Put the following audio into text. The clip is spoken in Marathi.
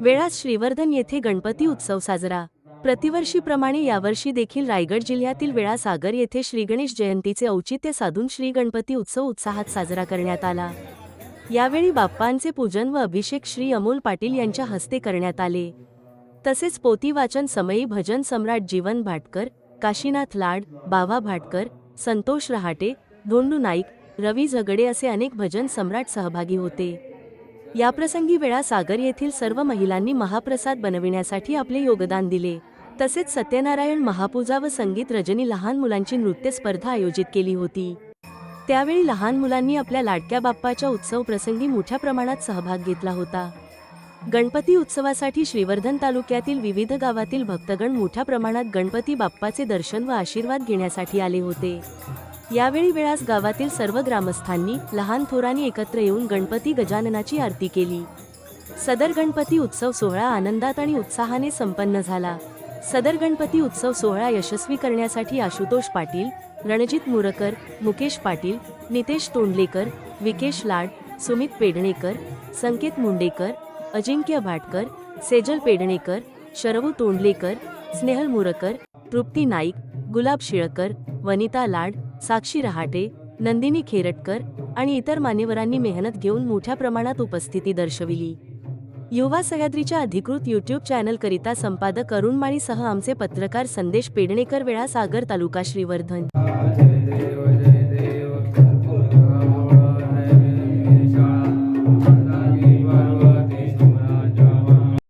वेळात श्रीवर्धन येथे गणपती उत्सव साजरा. प्रतिवर्षीप्रमाणे यावर्षी देखील रायगड जिल्ह्यातील वेळा सागर येथे श्रीगणेश जयंतीचे औचित्य साधून श्री गणपती उत्सव उत्साहात साजरा करण्यात आला. यावेळी बाप्पांचे पूजन व अभिषेक श्री अमोल पाटील यांच्या हस्ते करण्यात आले. तसेच पोती वाचन समयी भजन सम्राट जीवन भाटकर काशीनाथ लाड बावा भाटकर संतोष रहाटे धोंडू नाईक रवी झगडे असे अनेक भजन सम्राट सहभागी होते. याप्रसंगी वेळा सागर येथील सर्व महिलांनी महाप्रसाद बनविण्यासाठी आपले योगदान दिले. तसेच सत्यनारायण महापूजा व संगीत रजनी लहान मुलांची नृत्य स्पर्धा आयोजित केली होती. त्यावेळी लहान मुलांनी आपल्या लाडक्या बाप्पाच्या उत्सव प्रसंगी मोठ्या प्रमाणात सहभाग घेतला होता. गणपती उत्सवासाठी श्रीवर्धन तालुक्यातील विविध गावातील भक्तगण मोठ्या प्रमाणात गणपती बाप्पाचे दर्शन व आशीर्वाद घेण्यासाठी आले होते. यावेळी वेळास गावातील सर्व ग्रामस्थांनी लहान थोरांनी एकत्र येऊन गणपती गजाननाची आरती केली. सदर गणपती उत्सव सोहळा आनंदात आणि उत्साहाने संपन्न झाला. सदर गणपती उत्सव सोहळा यशस्वी करण्यासाठी आशुतोष पाटील रणजित मुरकर मुकेश पाटील नितेश तोंडलेकर विकेश लाड सुमित पेडणेकर संकेत मुंडेकर अजिंक्य भाटकर सेजल पेडणेकर शरवू तोंडलेकर स्नेहल मुरकर तृप्ती नाईक गुलाब शिळकर वनिता लाड साक्षी रहाटे नंदिनी खेरटकर आणि इतर मान्यवरांनी मेहनत घेऊन मोठ्या प्रमाणात उपस्थिती दर्शविली. युवा सह्याद्रीच्या अधिकृत यूट्यूब चॅनलकरिता संपादक अरुण माळीसह आमचे पत्रकार संदेश पेडणेकर वेळा सागर तालुका श्रीवर्धन.